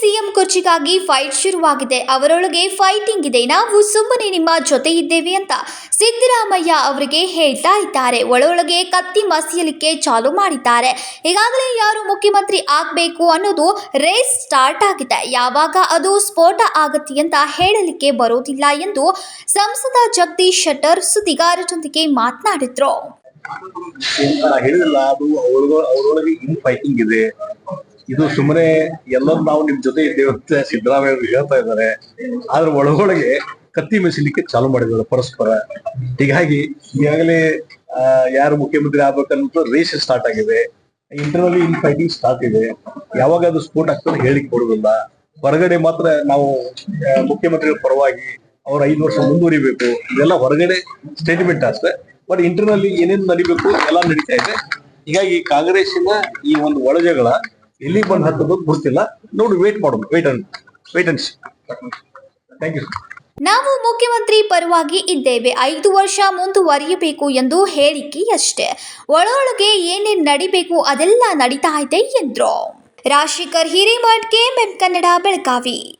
CM ಕುರ್ಚಿಗಾಗಿ fight ಶುರುವಾಗಿದೆ. ಅವರೊಳಗೆ fighting ಇದೆ. ನಾವು ಸುಮ್ಮನೆ ನಿಮ್ಮ ಜೊತೆ ಇದ್ದೇವೆ ಅಂತ ಸಿದ್ದರಾಮಯ್ಯ ಅವರಿಗೆ ಹೇಳ್ತಾ ಇದ್ದಾರೆ. ಒಳೊಳಗೆ ಕತ್ತಿ ಮಸಿಯಲಿಕ್ಕೆ ಚಾಲು ಮಾಡಿದ್ದಾರೆ. ಈಗಾಗಲೇ ಯಾರು ಮುಖ್ಯಮಂತ್ರಿ ಆಗಬೇಕು ಅನ್ನೋದು ರೇಸ್ ಸ್ಟಾರ್ಟ್ ಆಗಿದೆ. ಯಾವಾಗ ಅದು ಸ್ಫೋಟ ಆಗುತ್ತೆ ಅಂತ ಹೇಳಲಿಕ್ಕೆ ಬರೋದಿಲ್ಲ ಎಂದು ಸಂಸದ ಜಗದೀಶ್ ಶೆಟ್ಟರ್ ಸುದ್ದಿಗಾರರೊಂದಿಗೆ ಮಾತನಾಡಿದ್ರು. ಇದೆ ಸುಮ್ಮನೆ ಎಲ್ಲರೂ ನಾವು ನಿಮ್ ಜೊತೆ ಇದ್ದೇವೆ ಅಂತ ಸಿದ್ದರಾಮಯ್ಯ ಹೇಳ್ತಾ ಇದ್ದಾರೆ. ಆದ್ರೆ ಒಳಗೊಳಗೆ ಕತ್ತಿ ಮೆಸಿಲಿಕ್ಕೆ ಚಾಲು ಮಾಡಿದ್ದಾರೆ ಪರಸ್ಪರ. ಹೀಗಾಗಿ ಈಗಾಗಲೇ ಯಾರು ಮುಖ್ಯಮಂತ್ರಿ ಆಗ್ಬೇಕನ್ನೋ ರೇಸ್ ಸ್ಟಾರ್ಟ್ ಆಗಿದೆ. ಇಂಟರ್ನಲಿ ಇನ್ ಫೈಟಿಂಗ್ ಸ್ಟಾರ್ಟ್ ಇದೆ. ಯಾವಾಗ ಅದು ಸ್ಫೋಟ ಆಗ್ತದೆ ಹೇಳಿಕ್ ಕೊಡುದಿಲ್ಲ ಹೊರಗಡೆ ಮಾತ್ರ ನಾವು ಮುಖ್ಯಮಂತ್ರಿಗಳ ಪರವಾಗಿ ಅವ್ರ ಐದು ವರ್ಷ ಮುಂದುವರಿಬೇಕು. ಇದೆಲ್ಲ ಹೊರಗಡೆ ಸ್ಟೇಟ್ಮೆಂಟ್ ಅಷ್ಟೇ. ಬಟ್ ಇಂಟರ್ನಲ್ಲಿ ಏನೇನು ನಡಿಬೇಕು, ಎಲ್ಲ ನಡೀತಾ ಇದೆ. ಹೀಗಾಗಿ ಕಾಂಗ್ರೆಸ್ಸಿನ ಈ ಒಂದು ಒಳಜಗಳ ಎಲ್ಲಿ ಬಂದು ಹತ್ತದ ಗೊತ್ತಿಲ್ಲ ನೋಡಿ ವೇಟ್ ಮಾಡೋದು ವೇಟ್ ಅನ್ ವೇಟ್ ಅನ್ಸ್ ಥ್ಯಾಂಕ್ ಯು ನಾವು ಮುಖ್ಯಮಂತ್ರಿ ಪರವಾಗಿ ಇದ್ದೇವೆ. ಐದು ವರ್ಷ ಮುಂದುವರಿಯಬೇಕು ಎಂದು ಹೇಳಿಕೆಯಷ್ಟೇ. ಒಳೊಳಗೆ ಏನೇನು ನಡಿಬೇಕು ಅದೆಲ್ಲ ನಡೀತಾ ಇದೆ ಎಂದ್ರು. ರಾಶಿಕರ್ ಹಿರೇಮಠ್ ಎಂ ಕನ್ನಡ ಬೆಳಗಾವಿ.